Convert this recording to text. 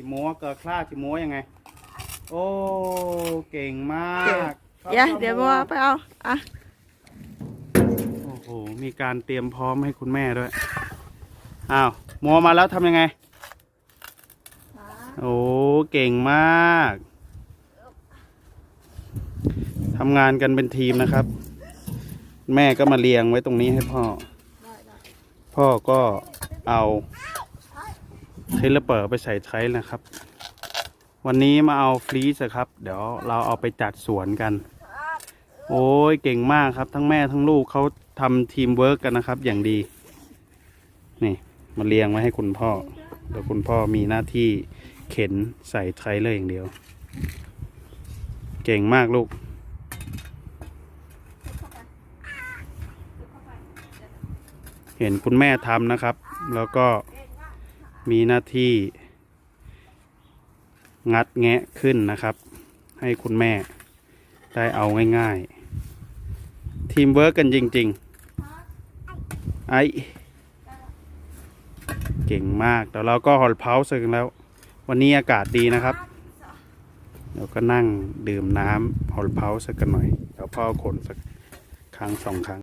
จิโม้เกิดคลาดจิโม้ยังไง โอ้เก่งมากเดี๋ยวเดี๋ยวบัวไปเอาอะโอ้โหมีการเตรียมพร้อมให้คุณแม่ด้วยอ้าวโมมาแล้วทำยังไงโอ้เก่งมากทำงานกันเป็นทีมนะครับ แม่ก็มาเรียงไว้ตรงนี้ให้พ่อ พ่อก็เอา เทเลเปอร์ไปใส่ไทรนะครับ วันนี้มาเอาฟรีสครับ เดี๋ยวเราเอาไปจัดสวนกัน โอ้ยเก่งมากครับ ทั้งแม่ทั้งลูกเขาทำทีมเวิร์กกันนะครับ อย่างดี นี่มาเรียงไว้ให้คุณพ่อเดี๋ยวคุณพ่อมีหน้าที่เข็นใส่ไทรเลอร์อย่างเดียว เก่งมากลูกเห็นคุณแม่ทำนะครับ แล้วก็ มีหน้าที่ งัดแงะขึ้นนะครับ ให้คุณแม่ได้เอาง่ายๆ ทีมเวิร์กกันจริง ๆ ไอเก่งมากเดี๋ยวเราก็ฮอลเพาส์กันแล้ว วันนี้อากาศดีนะครับเดี๋ยวก็นั่งดื่มน้ำฮอลเพาส์กันหน่อยเดี๋ยวพ่อขนสักครั้งสองครั้ง